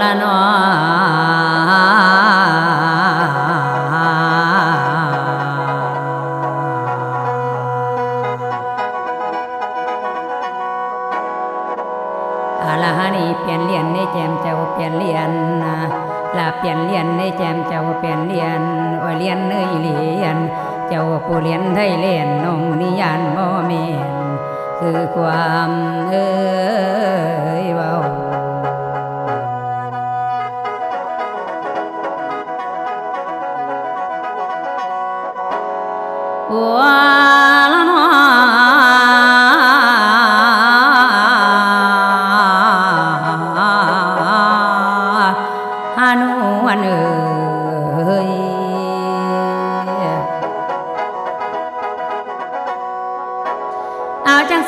ละนออาละฮานี่เปลี่ยนเหรียญในแจมเจ้าเปลี่ยนเหรียญนะลาเปลี่ยนเหรียญในแจมเจ้าเปลี่ยนเหรียญโอ้ยเหรียญเนยเหรียญเจ้าผู้เหรียญไทยเล่นนงนิยานบ่แม่นคือความเอ้ย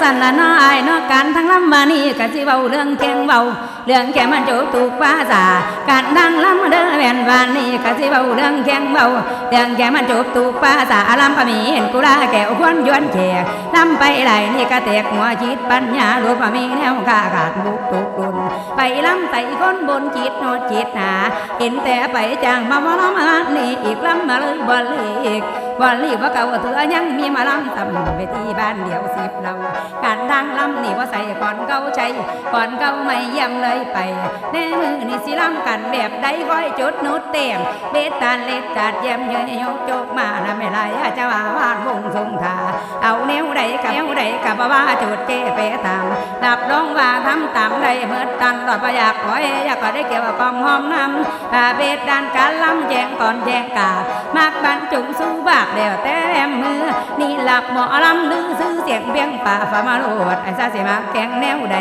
สันละน้อยนอการทั้งลำบานี่กะสิเว้าเรื่องแข่งเว้า เรื่องแค่มันจกถูกภาษาการดังลำเด้อแม่นบานนี่กะสิเว้าเรื่องแข่งเว้าเรื่องแค่มันจกถูกภาษาลำก็มีเห็นกุลาแก้วควนยวนแขกลำไปไหลนี่กะแตกหัวจิตปัญญาลูกก็มีแนวกาขาดบุกตุกดุนไปลำใส่คนบนจิตโนจิตหนาเห็นแต่ไปจางมาว่ามานี่อีกลำมาเลยบ่เลีก วันรีว่าเก่าเถือยังมีมาลำตำเวทีบ้านเดียวสิบเราการดังลำนี่ว่าใส่ก่อนเก่าใจก่อนเก่าไม่เยี่ยมเลยไปแน่มือนี่สิลำกันแบบใดก้อยจุดนุดเต็มเบตตานเล็ดจัดเยี่ยมเยยยกโจกมานะไม่ไรอาจะว่าวาดวงทรงทาเอาแนวใดกับแนวใดกับว่าจุดเจเปตามรับรองว่าทำตามใดเมื่อตันรอดประยากขอยอยากก็ได้เกี่ยวกับกองหอมน้ำถ้าเบตดานการลำแจงก่อนแจงกามากบันจุสู้บากเดียวแต่แอมมือ นี่หลับหมอลำลือซื้อเสียงเบียงป่าฟ้ามาโลดไอ้ซาเสียมาแกงแนวใด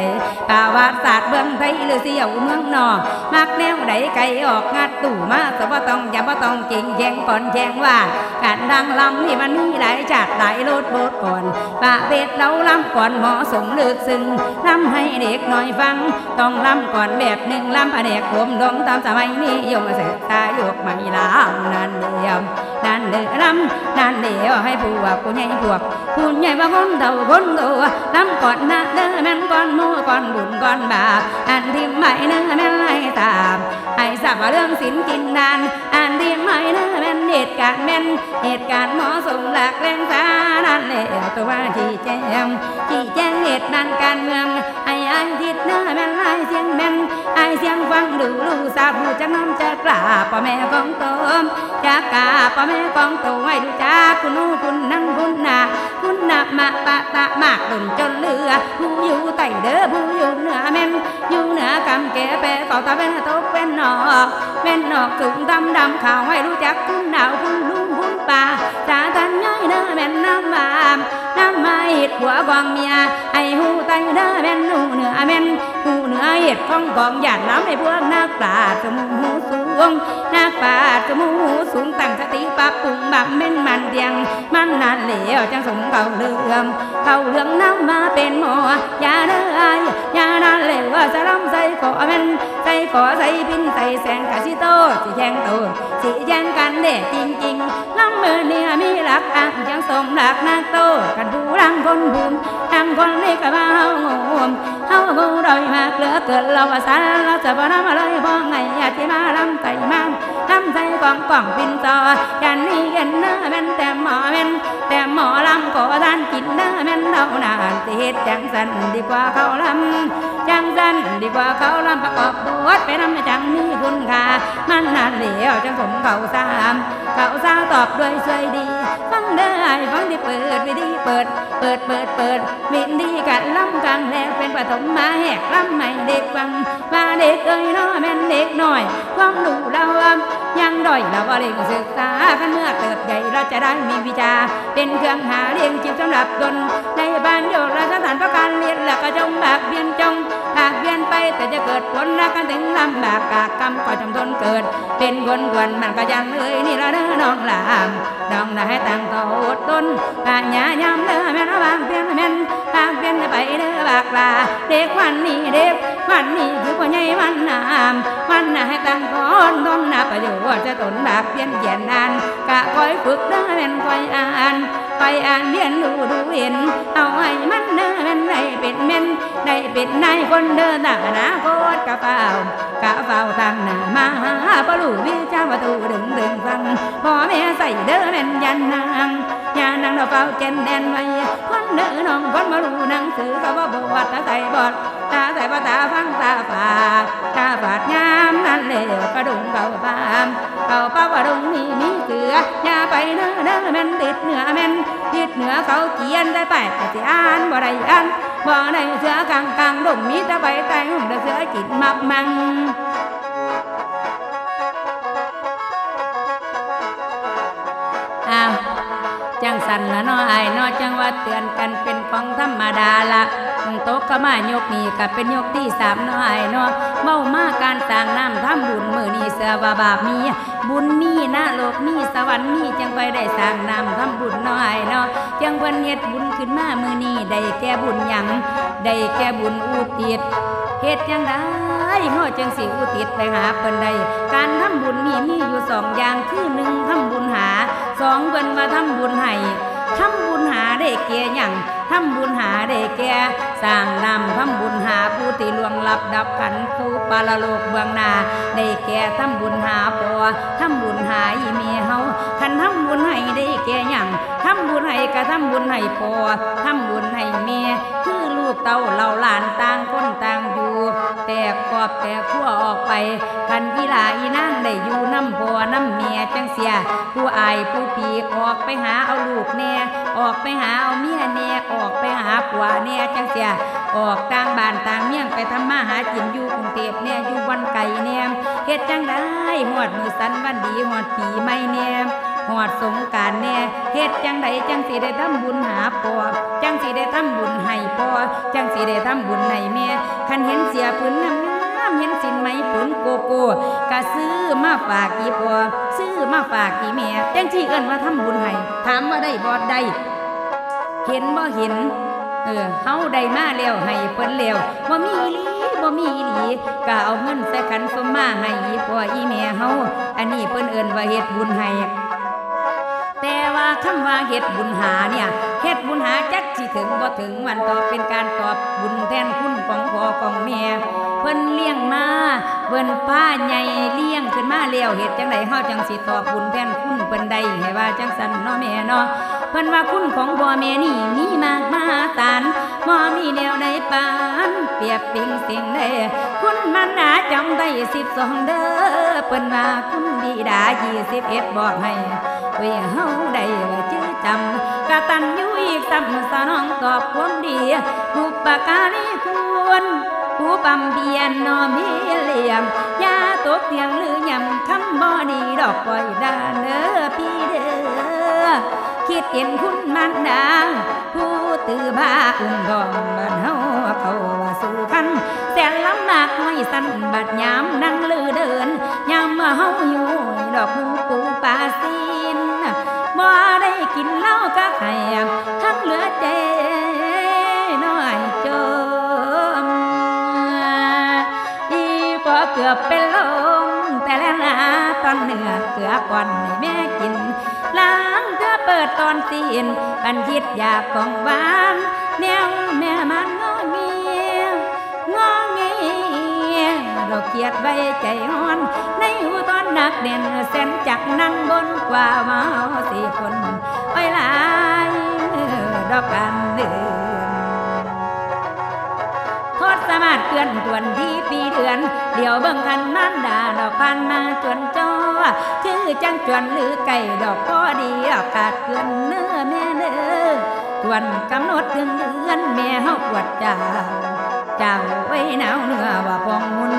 ป่าวาดศาสตร์เบื้องไทยหรือเสียวเมืองนอกมักแนวใดไก่ออกงัดตู่มาแต่ว่าต้องอย่าว่าต้องจริงแยงก่อนแยงว่าการดังลำนี่มันมีหลายจัดหลายโลดโบดก่อนป่าเบ็ดเราลำก่อนหมาะสมลึกซึ้งลำให้เด็กหน่อยฟัง ต้องลำก่อนแบบหนึ่งลำอเนกรมลงตามสมัยนี้ยมเสกตายกไม่ลำนั่นเดียว นั่นเดือลำนั่นเดียให้พวกผู้ใหญ่พวกผู้ใหญ่ว่าคนเฒ่าคนโตลำก่อนนะเด้อแม่นก่อนมู่ก่อนบุญก่อนบาปอันที่ไม่เนื้อแม่นให้ตามให้ทราบว่าเรื่องศีลกินนานอันที่ไม่เนื้อแม่นเหตุการณ์แม่นเหตุการณ์หมาะสมหลักแรงสานั่นแหละตัวชี้แจงชี้แจงเหตุด้านการเมืองให้ไอ้ทิศเนื้อแม่นไอ้เสียงแม่นไอ้เสียงฟังดูรู้ทราบหูจะน้ำจะกล้าพ่อแม่ของตนจากกาพ่อแม่กองตัวให้รู้จักคุณนู่คุณนั่งคุณนา คุณนามาปะตะมากดุนจนเลือผู้อยู่ใต้เด้อผู้อยู่เหนือแม่นอยู่เหนือกำแก่แปะเก่าตาเป็นตกเป็นนอกเป็นนอกสูงดำดำขาวให้รู้จักคุณดาวคุณลุงคุณป่าสาตันย้อยเด้อแม่นน้ำบาน้ำมาเหิดหัวกองเมียไอ้หูใต้เด้อแม่นหูเหนือแม่นหูเหนือเห็ดของกองหยาดน้ำให้พวกนักปราชญ์จมูกหูสู งนักปราชญ์จมูสูงตั้งสติปรับปรุงบับเม่นมันเดียง มันนานเหลวจังสมเก่าเรื่องเก่าเรื่องน้ำมาเป็นหมอยาเด้อไอยาดานเหลวสะลำใส่ขอแม่นใส่ขอใส่พินใส่แสงกะสิโตสิแยงโตสิแยงกันเด้จริงจริงๆลำมือเนี่ยมีหลักอ่างจังสมหลักนักโตกันผู้รังคนบุญทางคนนี้ก็มาเฮาโง่ม เฮาโง่ดอยมากเหลือเกินเราว่าสาเราจะบ่นำมาเลยบ่ไงอยากที่มาลำไก่มาทำใจกองกล่องปินจอยันนี่เห็นเนื้อแม่นแต่หมอแม่นแต่หมอลำก็ท่านกินเนื้อแม่นเท่านาสิเฮ็ดจังสันดีกว่าเขาลำจังสันดีกว่าเขาลำประกอบบทไปนำจังมีคุณค่ามันนานเหลียวจังสมเขาสามเขาสาวตอบด้วยสวยดี ฟังได้ฟังที่เปิดวิธีเปิด เปิดเปิดเปิดวิธีกันลำกลางแล้วเป็นปฐมมาแหกลำใหม่เด็กฟังมาเด็กเอ้ยน้อแม่นเด็กหน่อยความรู้เรา้อยเราบ่เร่งศึกษากันเมื่อเติบใหญ่เราจะได้มีวิชา เป็นเครื่องหาเลี้ยงจิตสำหรับตนในบ้านโยกราชสถานประการเรียนแล้วก็จงบากเบียนจงหากเบียนไปแต่จะเกิดผลรักกันถึงลำบากกากกรรมก็จำทนเกิด เป็นคนกวนมันก็ยังเลยนี่ละเด้อน้องหลามน้องได้ตั้งต่ออดทนปัญญายามเด้อแม่นบางเพียนแม่นบางเพียนไปเด้อบากลาเด็กวันนี้เด็ก วันนี้คือพ่อใหญ่วันนามวันน่ะให้ตั้งก่อนทนนะประโยชน์จะตนบากเพียนเขียนนานกะคอยฝึกเด้อแม่นคอยอ่านคอยอ่านเรียนรู้ดูเห็น เอาให้มันเด้อแม่นได้เป็นแม่นได้เป็นนายคนเด้อตาอนาคตกะเปล่ากะเฝ้าตั้งหน้ามาบ่รู้วิจาประตูดึงดึงฟังพ่อแม่ใส่เด้อแม่นยันนางยานนางเราเฝ้าแก่นแดนไว้คนเด้อน้องคนบ่รู้หนังสือเขาบ่บวชตาใส่บอด ตาใส่บ่ตาฟังตาฝาตาฝาดงามนั่นเลยกระดุงเก่าปามเขาเป้าว่าดุงนี่มีเสืออย่าไปเด้อเด้อแม่นติดเหนือแม่นติดเหนือเขาเขียนได้ไปแต่สิอ่านบ่ได้อ่านบ่ได้เสือกลางกลางดงมีแต่ใบไตหุ่นเสือจิตมักมังอ้าวจังสันละนาะไอ้นาะจังว่าเตือนกันเป็นของธรรมดาละ โต๊ะก็มายกนี่ก็เป็นยกที่สามนาะไอ้ายเนาะเมามาการสร้างน้ำทำบุญมือนี่เสือว่าบามี บุญมีนะโลกมีสวรรค์มีจังไปได้สร้างน้ำทำบุญนาะไอ้ายเนาะจังเพิ่นเฮ็ดบุญขึ้นมามือนี้ได้แก่บุญหยังได้แก่บุญอุทิศเฮ็ดจังได้เฮาจังสิอุทิศไปหาเพิ่นได้การทำบุญนี่มีอยู่สองอย่างคือหนึ่งทำบุญหาสองเพิ่นว่าทำบุญให้ทำบุญ หาได้แก่หยังทำบุญหาได้แก่สร้างนำทำบุญหาผู้ที่ลวงลับดับขันสู่ปาลโลกเบื้องหน้าได้แก่ทำบุญหาพ่อทำบุญหาอีเมียเฮาคันทำบุญให้ได้แก่ยังทำบุญให้ก็ทำบุญให้พ่อทำบุญให้เมียคือลูกเต้าเหล่าหลานต่างคนต่าง อยู่แต่กอบแต่ขั้วออกไปคันกีฬาอีนางได้อยู่น้ำพ่อน้ำเมียจังเสีย ผู้อายผู้ปีออกไปหาเอาลูกแน่ ออกไปหาเอาเมียแน่ออกไปหาผัวแน่จังเสีย ออกต่างบ้านต่างเมียงไปทำมาหากินอยู่กรุงเทพเนี่ยอยู่วันไก่เนี่เฮ็ดจังได้หอดมือสันวันดีหอดปีใหม่เนี่หอดสงการเนี่ยเฮ็ดจังไดจังสิได้ทำบุญหาพ่อจังสิได้ทำบุญให้พ่อจังสิได้ทำบุญให้แม่คันเห็นเสียผืนน้ำ น้ำเห็นสินไหมผืนโกโก้ก็ซื้อมาฝากอีพ่อซื้อมาฝากอีแม่จังที่เอิ้นว่าทำบุญให้ถามว่าได้บ่ได้เห็นบ่เห็นเออเฮาได้มาแล้วให้เพิ่นแล้วบ่มีอีหลีบ่มีอีหลีก็เอาเงินใส่ขันสมมาให้อีพ่ออีแม่เฮาอันนี้เพิ่นเอิ้นว่าเฮ็ดบุญให้แต่ว่าคำว่าเฮ็ดบุญหาเนี่ยเฮ็ดบุญหาจักสิถึงบ่ถึงวันต่อเป็นการตอบบุญแทนคุณของพ่อของแม่ เพิ่นเลี้ยงมาเพิ่นป้าใหญ่เลี้ยงขึ้นมาแล้วเฮ็ดจังไดเฮาจังสิตอบบุญแทนคุณเพิ่นได้ให้ว่าจังซั่นเนาะแม่เนาะเพิ่นว่าคุณของพ่อแม่นี่มีมากมาศาลบ่มีแนวใดปานเปรียบปิงสิ่งใดคุณมันหาจำได้12เด้อเพิ่นว่าคุณบิดา21บอกให้เว้เฮาได้ว่า จำกะตันอยู่อีกซ้ำสนองตอบความดีบุปการีควรผู้ปั๊มเบียนนอมีเหลี่ยมยาตกเตียงหรือยำคำบ่ดีดอกปล่อยดาเด้อพี่เด้อคิดเห็นคุณมันดาผู้ตือบ้าอุ้มดองบ้านเฮาเขาว่าสู่คันแสนลำบากไม่สั้นบัดยามนั่งลือเดินยามมาเฮาอยู่ดอกหูปูปาซี กินเหล้าก็ไข่ทั้งเหลือใจน้อยจมอีพอเกือบเป็นลมแต่แล้วนะตอนเหนือเกือก่อนให้แม่กินล้างเธอเปิดตอนตีนปันคิดอยากของหวานแนวแม่มันงอเงียงอเงียดอกเขียดไว้ใจฮ้อนในหูตอนนักเด่นเส้นจักนั่งบนกว่าเมาสี่คน ไว้หลายดอกกันเดือนโทษสมารถเตือนตวนที่ปีเดือนเดี๋ยวเบิ่งคันนั้นดาดอกพันมาจวนจอชื่อจังจวนหรือไก่ดอกพอดีอากาศเกินเนื้อแม่เนื้อจวนกำหนดถึงเดือนแม่เฮาปวดจ้าเจ้าไว้หนาวเนื้อว่าพองมุน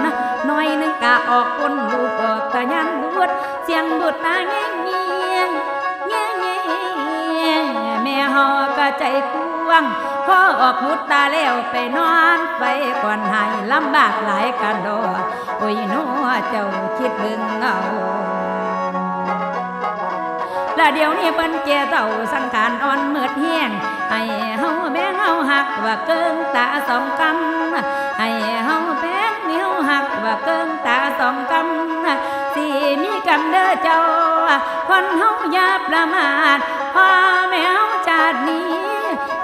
น้อยนึงกะออกคนลูกออกตะยันบวดเสียงบุดตาเงี้ยเงี้ ก็ใจกว้างพอออกมุดตาแล้วไปนอนไปก่อนให้ลำบากหลายกันดอโอ้ยนัวเจ้าคิดบิ่งเอาและเดี๋ยวนี้เปิ้นเจเต่าสังขารอ่อนเมือดเฮียงให้เฮาแบ่งเฮาหักว่าเกิงตาสองกำให้เฮาแบงนิ้วหักว่าเกิงตาสองกำสิมีกำเด้อเจ้าคนเฮาอย่าประมาทพ่อแม่เฮาาตินี้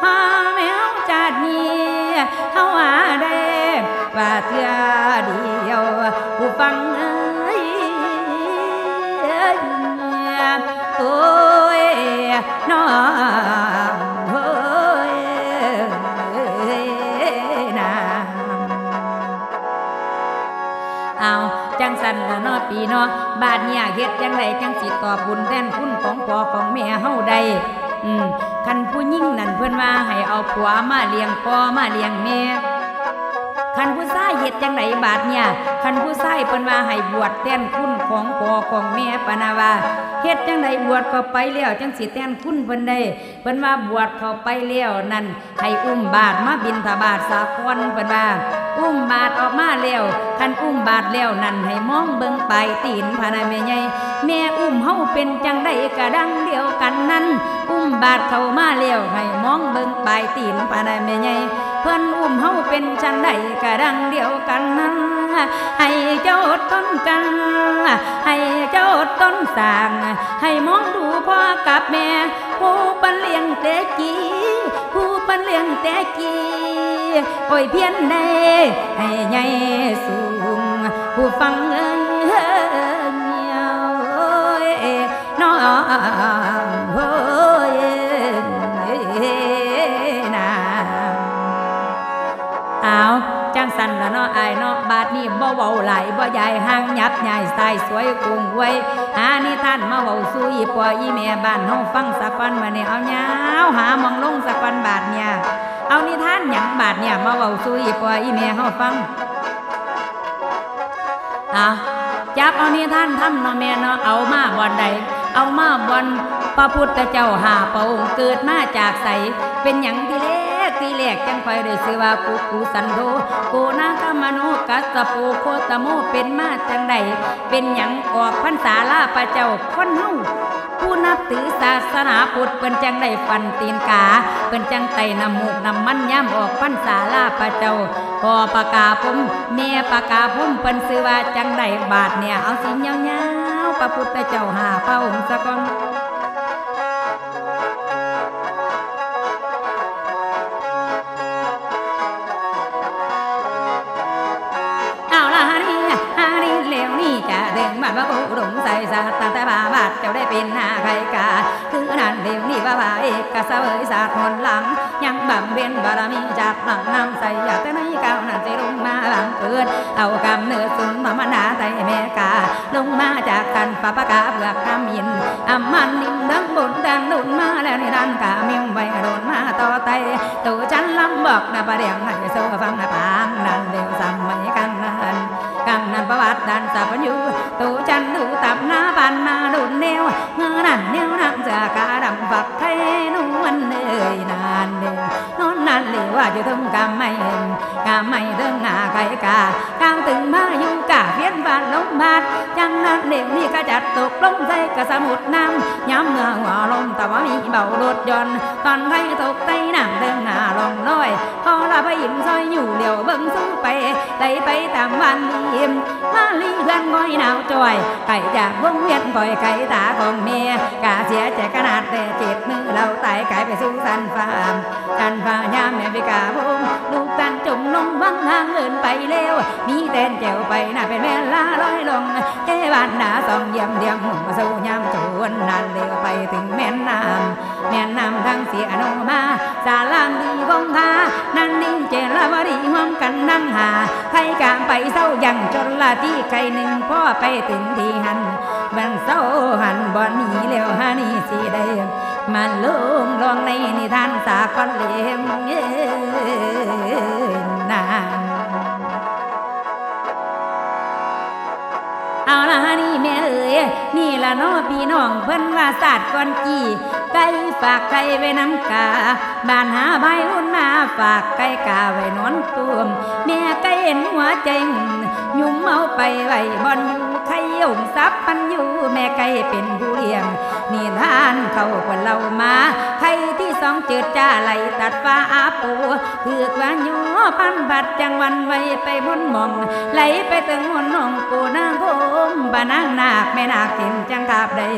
พาแมวจาตินี้เฮาว่าได้ว่าเทื่อเดียวผู้ฟังเอ้ยโอ้ยน้องโอ้ยนาเอาจังสันละเนาะปีเนาบาดเนี่ยเฮ็ดยังไดจังสิตอบบุญแทนคุณของพ่อของแม่เฮาได้ อืมคันผู้หญิงนั่นเพิ่อนว่าให้เอาผัวมาเลี้ยงพ่อมาเลี้ยงแม่คันผู้ชายเฮ็ดจังไดบาดเนี่ยคันผู้ชายเพิ่นว่าให้บวชแทนคุณของพ่อของแม่ปะนะว่าเฮ็ดจังไดบวชเข้าไปแล้วจังสิแทนคุณเพิ่นได้เพิ่นว่าบวชเข้าไปแล้วนั่นให้อุ้มบาทมาบิณฑบาตสาครเพิ่นว่า อุ้มบาทออกมาแล้วคันอุ้มบาทแล้วนั่นให้มองเบิ่งไปตีนพานาแม่ใหญ่แม่อุ้มเฮาเป็นจังไดกระดังเดียวกันนั้น บาทเข้ามาแล้วให้มองเบิ่งปลายตีนพานาแม่ใหญ่เพิ่นอุ้มเฮาเป็นจังไดกระดังเดียวกันนั้นให้เจ้าอดต้นกันให้เจ้าอดต้นสางให้มองดูพ่อกับแม่ ผู้ปันเลี้ยงแต่กีผู้ปันเลี้ยงแต่กีโอ้ยเพียนได้ให้ใหญ่สูง ผู้ฟังเอ้ยเงียวโอ้ยน้อันละเนาะอายเนาะบาดนี้บ่เว้าไหลายบ่ใหญ่ห่างยับใหญ่สายสวยกุ้งไว้หานิทานมาเว้าสู่อีปออีแม่บ้านเฮาฟังสักวันมาเนี่ยเอายาวหามองลงสักวันบาดเนี่ยเอานิทานหยังบาดเนี่ยมาเว้าสู่อีปออีแม่เฮาฟังอะจับเอานิทานทำเนาะแม่เนาะเอามาบ่อนใดเอามาบ่อนพระพุทธเจ้าหาพระองค์เกิดมาจากใสเป็นหยังที่ กที่แรกจังค่อยได้ชื่อว่าปุกุสันโธโกนาคามโนกัสปูโคตโมเป็นมาจังใดเป็นหยังออกพรรษาลาพระเจ้าคนเฮาผู้นับถือศาสนาพุทธเปิ้นจังได้ฟันตีนกาเปิ้นจังไตน้ำมูกนำมันย่ำออกพันษาลาพระเจ้าพอประกาผมแม่ประกาผมเปิ้นซื้อว่าจังได้บาทเนี่ยเอาสิยาวๆพระพุทธเจ้าหาพระองค์สะกอน เอกกะเสวยศาสตร์หนหลัง ยังบำเพ็ญบารมีจากหลังนำใส่อยากแต่ไหนก้าวนั่นสิลงมาหลังเกิดเอากำเนิดสุนมนาไตเมกา ลงมาจากกันปะปะกาเบือกคำยินอำมันนิ่มดังบนดันดุนมาแล้วนี่ดันกามิมไว้โดนมาต่อไตตัวฉันลำบอกนะประเดียงให้โซฟังนะปางนั่นเดียวสมัยกันนันกังนันประวัติดันสัพยูตูจันดูตับหน้าบานมาดุนเนวเมื่อนั่นเนวนักจะกาดำฝักไทย ว่าจะถึงกำไม่เห็นกำไม่ถึงหน้าไก่กากางตึงมาอยู่กาเพียนบานลงบาดจังนั้นเดี๋ยวนี้ก็จัดตกลงใส่กะสมุดน้ำย้ำเมื่อหัวลมแต่ว่ามีเบารถยนต์ตอนไทยตกใต้น้ำเดินหน้าลงน้อยพอเราไปยิ้มซอยอยู่เดี๋ยวเบิ่งสู้ไปไต่ไปตามวันลีมมาลีเพื่อนก้อยหนาวจอยไก่จากวงเวียนปล่อยไก่ตาของเมียกาเสียใจขนาดแต่เจ็บมือเราตายไก่ไปสู่สันฟามสันฟ้ายามแม่พิกาพงลูกกันจมลงวังทางเงินไปเร็วมีแตนเจียวไปน่าเป็นแม่ลาลอยลงเอวันนาสองเยี่ยมเดียมมาสู่ยามจวนนานเร็วไปถึงแม่น้ำแม่น้ำทางเสียโนมาสาลางดีวงคานั่นนิ่งเจรวดีห่วมกันนั่งหาใครกางไปเศร้ายังจนละที่ใครหนึ่งพ่อไปถึงที่หันบันเศร้าหันบ่หนีเร็วหานี่สิได้มาลงลองในนิทานสากลเลี้ยงเอ้ นี่ละน้อพี่น้องเพิ่นว่าศาสตร์ก่อนจีไก่ฝากไก่ไว้น้ำกาบ้านหาใบอุ่นมาฝากไก่กาไว้นอนตุ่มแม่ไก่เห็นหัวใจหุ่นยุ่มเอาไปไว้บอนอยู่ไข่ยงส ปันอยู่แม่ไก่เป็นผู้เลี้ยงนี่ทานเขาคนเรามาไข่ที่สองเจิดจ้าไหลตัดฟ้าอาปูถือกว่าโยพันบัดจังวันไว้ไปบนมอง ไหลไปถึงหัวน้องกูนางโคมบานางนาคแม่นาคเต็มจังกาบได้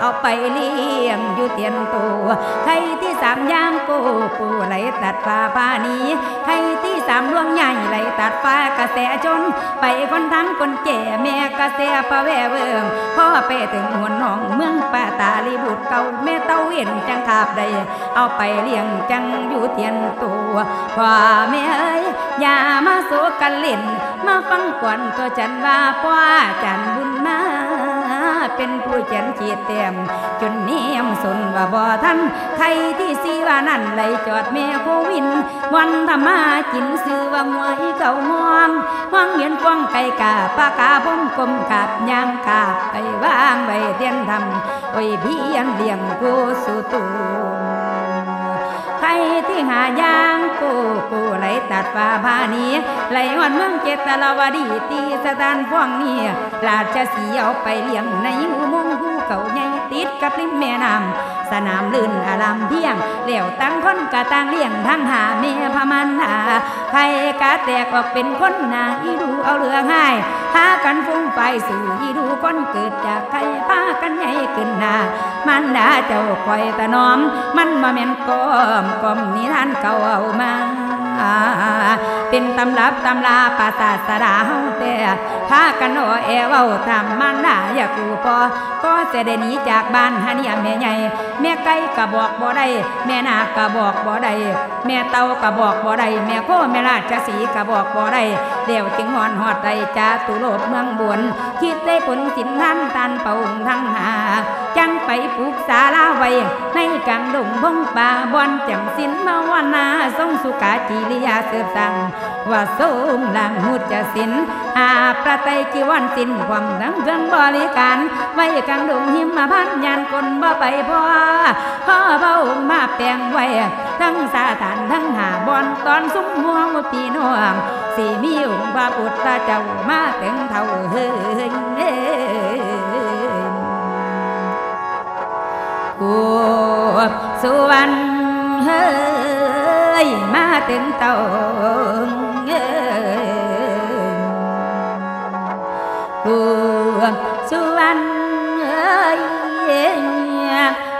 เอาไปเลี้ยงอยู่เตียนตัวใครที่สามยามกูปูไหลตัดฟ้าพานี้ใครที่ สามดวงใหญ่ไหลตัดฟ้ากระแสจน ไปคนทั้งคนแก่แม่กระแสปะแวเวิงพ่อไปถึงหัวน้องเมืองป่าตาลีบุตรเก่าแม่เต้าเห็นจังขาบใดเอาไปเลี้ยงจังอยู่เทียนตัวพ่อแม่เอ้ยอย่ามาโศกันเล่น มาฟังกวนตัวจันว่าป้าจัน เป็นผู้เขียนขีดเต็มจนเนียมสนว่าบ่ทันใครที่สีว่านั่นไหลจอดแม่โควินวันธรรมาจินซื้อว่าหวยเก่าม่วงม่วงเห็นกว้างไก่กาปากาพงกลมกาบยางกาบไปว่างไว้เตียนทำโอ้ยพี่ยันเลี้ยงกูสู่ตูใครที่หายางกูกูไหลตัดฟ้าพานีไหลวันเมืองเจตลาวดีตีสถานพวงนี้ราชสีเอาไปเลี้ยงในอุโมงค์ภู เขาใหญ่ติดกับริมแม่น้ำสนามลื่นอารามเพียงเหลี่ยวตั้งคนกะตั้งเลี้ยงทั้งหาเมียพมันหาใครกะแตกออกเป็นคนหนาอีดูเอาเรือง่ายหากันฟุ้งไปสู่อีดูคนเกิดจากใครพากันใหญ่ขึ้นหนามันดาเจ้าคอยตะนอม มันมาแม่นกอมกอมนิทานเก่าเอามา เป็นตำรับตำลาปาศาสดาเฮาแต่พากันโอแอเว้าทำมันด่าอยากูพอก็จะได้หนีจากบ้านฮะเนี่แม่ใหญ่แม่ไก่กะบอกบ่ได้แม่นากะบอกบ่ได้แม่เต่ากะบอกบ่ได้แม่โคแม่ราชสีกะบอกบ่ได้เดี๋ยวจึงหอนหอดใจจาตุโลดเมืองบนคิดได้ผลสินท่านตันเป่าทั้งหาจังไปปลูกศาลาไว้ในกลางดงพงป่าบอนแจ่มสินมาวานาทรงสุกาจีริยาเสืบสั่งว่าทรงลังมุจะสินหาประไตยจีวันสินความทั้งเครื่องบริการ ไว้กลางดงหิมมาพันยานคนบ่ไปพ่อพ่อเบามาแปลงไว้ ทั้งสาถานทั้งหาบอนตอนซุ้มม่วงปีน้องสีมีองค์พระพุทธเจ้ามาถึงเท่าเฮ้ยกูสุวรรณเฮ้ยมาถึงเต่าเอ้ ยกูสุวรรณ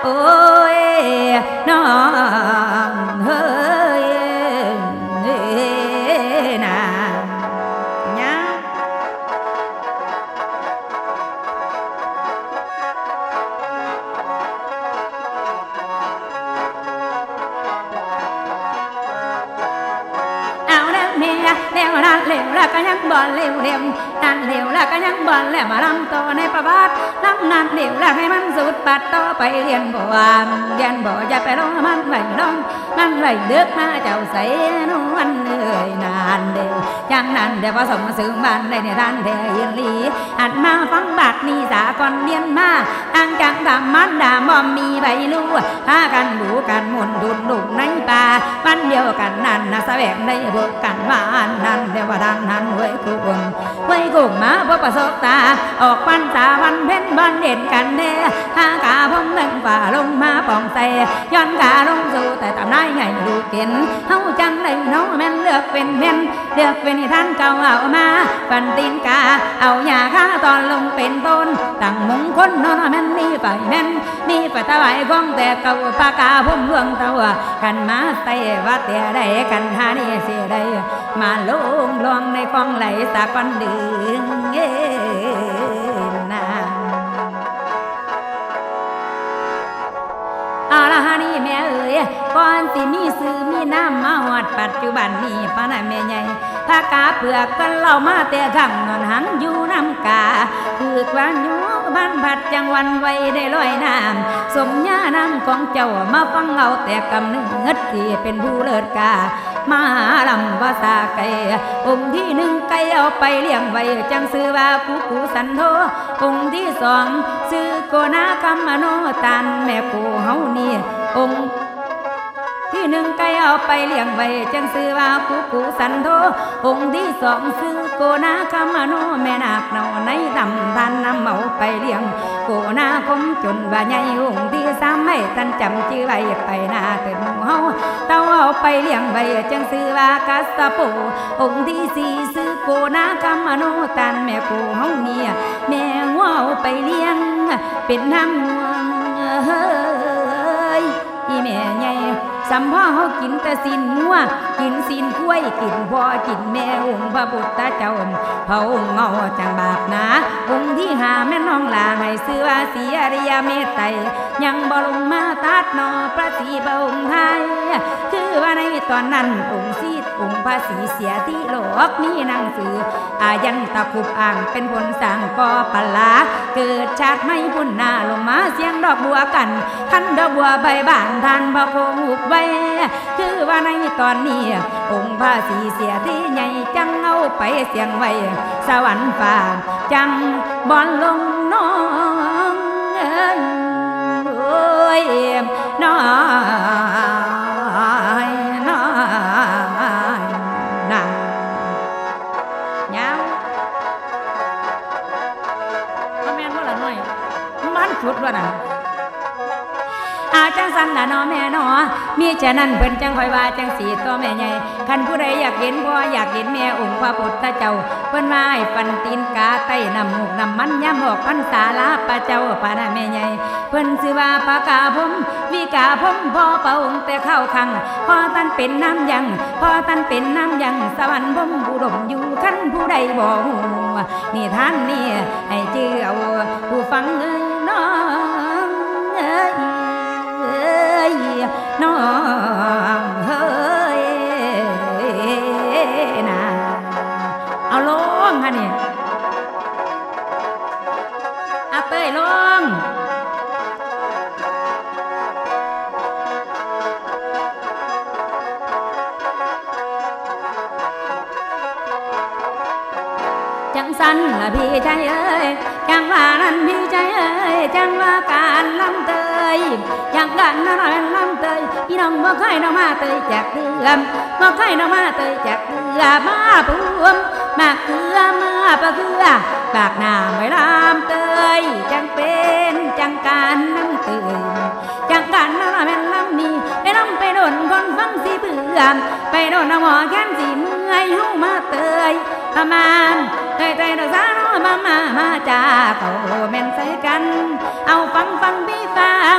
เอ้ย แล้วก็ยังบอลเร็วเร็วนั่นเร็วแล้วก็ยังบอลแล้วมาลำต่อในประวัติลำนั่นเร็วแล้วให้มันสุดปัดต่อไปเรียนบ่วานเรียนบ่อย่าไปร้องมันไหลร้องมันไหลเดือกมาเจ้าใส่นวล นานเดียวจังนั้นเดี๋ยวผสมซึ่งบ้านได้ในท่านเดียนลีอัดมาฟังบาดนี้สากอนเรียนมาตั้งจังทำมันดามอมมีใบลู่พากันบูกันมุนดุนดุในป่าวันเดียวกันนั่นนะแสวงได้พบกันวาอันนั้นเดี๋ยวว่าดังนั้นเว้กุ่มไว้กุ่มมาพบประสบตา ออกปันตาวันเพ็ญวันเด่นกันเด้หากาผมเบ่งฝ่าลงมาปองใส่ย้อนกาลงสู่แต่ตำนายใหญ่ดูเกินเฮาจังได้น้องแม่นเลือกเป็นแม่นเลือกเป็นท่านเก่าเอามาปันตีนกา เอายาฆ่าตอนลงเป็นต้นตั้งมงคลนอนแม่นมีไปแม่นมีไปตะไว้กองแต่เก่าปากาผมเลืองตัวกันมาเตว่าแต่ได้กันหานี่เสียได้มาลงลองในคลองไหลสะก้อนดึงเอ้นาเอาละฮะนี่แม่เอ๋ยก่อนสิมีซื้อมีน้ำมาหอดปัจจุบันนี้พระนายแม่ใหญ่ผ้ากาเปลือกกันเล่ามาแต่ขังนอนหังอยู่น้ำกาคือควันอยู่ บ้านผัดจังวันไว้ได้ลอยน้ำสมญาน้ำของเจ้ามาฟังเอาแต่กำเนิดที่เป็นผู้เลิศกามาลำภาษาไก่องค์ที่หนึ่งไก่เอาไปเลี้ยงไว้จังซื้อว่ากูกูสันโธองค์ที่สองซื้อโกนาคำมโนตันแม่กูเฮานี่องค์ที่หนึ่งไก่เอาไปเลี้ยงไว้จังซื้อว่ากูกูสันโธองค์ที่สองซื้อ โกนาคำมโนแม่นาคเนาในดำทานนำเอาไปเลี้ยงโกนาคมจนว่าใหญ่องค์ที่สามไม่ทันจำชื่อไว้ไปนาเต็มเฮาเต้าเอาไปเลี้ยงไว้จังซื้อว่ากัสสะโปองค์ที่สี่ซื้อโกนาคำมโนตันแม่กูเฮาเนี่ยแม่งัวเอาไปเลี้ยงเป็นน้ำงวงเฮ้ยอีแม่ใหญ่ สำพ่อเฮากินแต่สินงัวกินสินกล้วยกินพ่อกินแม่องค์พระพุทธเจ้าพระองค์เงาจังบาปนะองค์ที่หาแม่น้องลาให้เสื้อสีอริยเมตไตยังบ่ลงมาตัดนอพระศรีพระองค์ไทยคือว่าในตอนนั้นองค์ที องค์ภาษีเสียที่โลกนี้นังสืออายันตะคุบอ่างเป็นผลสั่งก่อปลาเกิดชาติไม่พุ่นหน้าลงมาเสียงดอกบัวกันคันดอกบัวใบบานทานพระโคงหุบไว้คือว่าในตอนนี้ องค์ภาษีเสียที่ใหญ่จังเอาไปเสียงไว้ สวรรค์ฟ้าจังบอนลงน้องเอ้ยโอ้ยน้อย มันสุดว่านะอาจังสันละเนอแม่นอมีฉะนั้นเพิ่นจังคอยว่าจังสีตัวแม่ใหญ่คันผู้ใดอยากเห็นพ่ออยากเห็นแม่องค์พระพุทธเจ้า เพิ่นว่าให้ปันตีนกาไต้น้ำมูกนำมันย่ำออกพันษาลาปะเจ้าปานะแม่ใหญ่เพิ่นชื่อว่าปากาผมวิกาผมพ่อพระองค์แต่เข้าคังพ่อท่านเป็นน้ำยังพ่อท่านเป็นน้ำยังสวรรค์ผมบุดมอยู่คันผู้ใดบ่ฮู้นี่ท่านนี่ให้เชื่อเอาผู้ฟังเอ้ย น้องเอ้ยน้องเฮ้ยนะเอาลงฮะนี่เอาเต้ยลงจังสันละพี่ใจเอ้ย จังว่านั้นพี่ใจเอ้ยจังว่าการลำเตยจังกันนั่นเป็นลำเตยพี่น้องบ่เคยน้องมาเตยจากเดือมบ่เคยน้องมาเตยจากเดือมาปวมมาเกลือมาปะเกลือปากหน้าไม่ลำเตยจังเป็นจังการน้ำเตยจังการนั่นเป็นลำนี้ไปน้องไปโดนคนฟังสิเบื่อไปโดนน้ำหมอแค้นสิเมื่อยเฮามาเตยประมาณ เตยเตยดอกสาวน้อยมามามาจ้าเขาแม่นใส่กัน เอาฟังฟังพี่ฟัง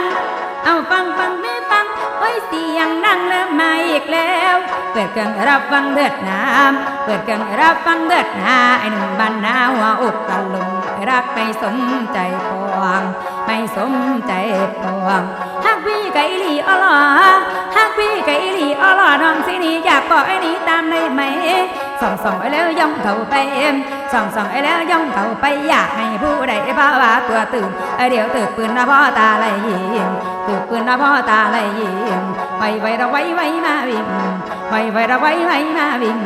เอาฟังฟังพี่ฟังโอ้ยเสียงดังเริ่มมาอีกแล้ว เปิดเครื่องรับฟังเดือดน้ำเปิดเครื่องรับฟังเดือดนาไอ้หนุ่มบ้านนาหัวอกตะลุงรักไม่สมใจปวง ไม่สมใจปวงฮักพี่ไก่ลีอ้อลอฮักพี่ไก่ลีอ้อลอน้องสินี่อยากบอกไอ้นี่ตามได้ไหมส่องส่องไอ้แล้วย่องเข้าไปเอ็ม ส่องส่องไอ้แล้วย่องเข้าไปอยากให้ผู้ใดภาวะตัวตื่นไอ้เดี๋ยวตื่นปืนนะพ่อตาไหลยิงตื่นปืนนะพ่อตาไหลยิงไว้ไว้เราไว้ไว้มาวิ่งไว้ไว้เราไว้ไว้มาวิ่ง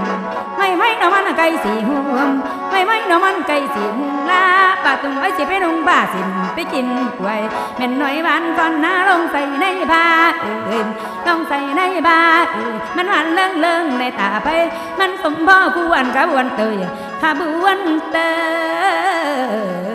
ไม่ไว้เรามันไก่สีห่มไม่ไว้เรามันไก่สีหุ่งลาปะตุงไว้สิไปนุ่งบ้าสินไปกินกล้วยแม่นหน่อยหวานก่อนหน้าลงใส่ในผ้าเอื่นลงใส่ในผ้าเอื่นมันหวานเลื่องเลื่องในตาไป มันสมพ่อควรขบวนเตย ขบวนเตอ